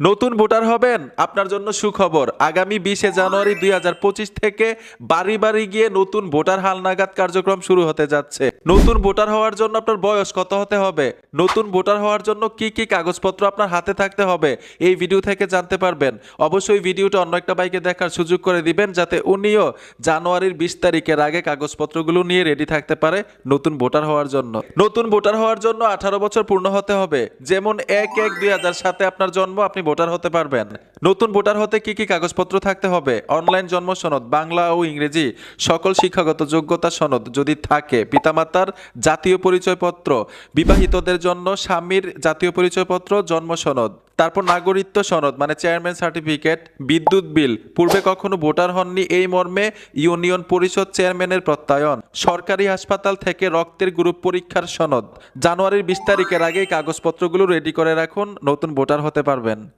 নতুন ভোটার হবেন, আপনার জন্য সুখবর। আগামী বিশে জানুয়ারি দুই হাজার পঁচিশ থেকে বাড়ি বাড়ি গিয়ে নতুন ভোটার হালনাগাদ কার্যক্রম শুরু হতে যাচ্ছে। নতুন ভোটার হওয়ার জন্য আপনার বয়স কত হতে হবে? নতুন ভোটার হওয়ার জন্য কি কি কাগজপত্র আপনার হাতে থাকতে হবে? এই ভিডিও থেকে জানতে পারবেন। অবশ্যই ভিডিওটা অন্য একটা বাইকে দেখার সুযোগ করে দিবেন, যাতে উনিও জানুয়ারির বিশ তারিখের আগে কাগজপত্রগুলো নিয়ে রেডি থাকতে পারে নতুন ভোটার হওয়ার জন্য। নতুন ভোটার হওয়ার জন্য আঠারো বছর পূর্ণ হতে হবে। যেমন এক এক দুই সাথে আপনার জন্ম, আপনি ভোটার হতে পারবেন। নতুন ভোটার হতে কি কি কাগজপত্র থাকতে হবে? অনলাইন জন্ম সনদ, বাংলা ও ইংরেজি, সকল শিক্ষাগত যোগ্যতা সনদ যদি থাকে, পিতামাতার জাতীয় পরিচয়পত্র, বিবাহিতদের জন্য স্বামীর জাতীয় পরিচয়পত্র, জন্ম সনদ। তারপর নাগরিকত্ব সনদ মানে চেয়ারম্যান সার্টিফিকেট বিদ্যুৎ বিল। পূর্বে কখনো ভোটার হননি এই মর্মে ইউনিয়ন পরিষদ চেয়ারম্যানের প্রত্যয়ন। সরকারি হাসপাতাল থেকে রক্তের গ্রুপ পরীক্ষার সনদ। জানুয়ারির বিশ তারিখের আগে কাগজপত্রগুলো রেডি করে রাখুন, নতুন ভোটার হতে পারবেন।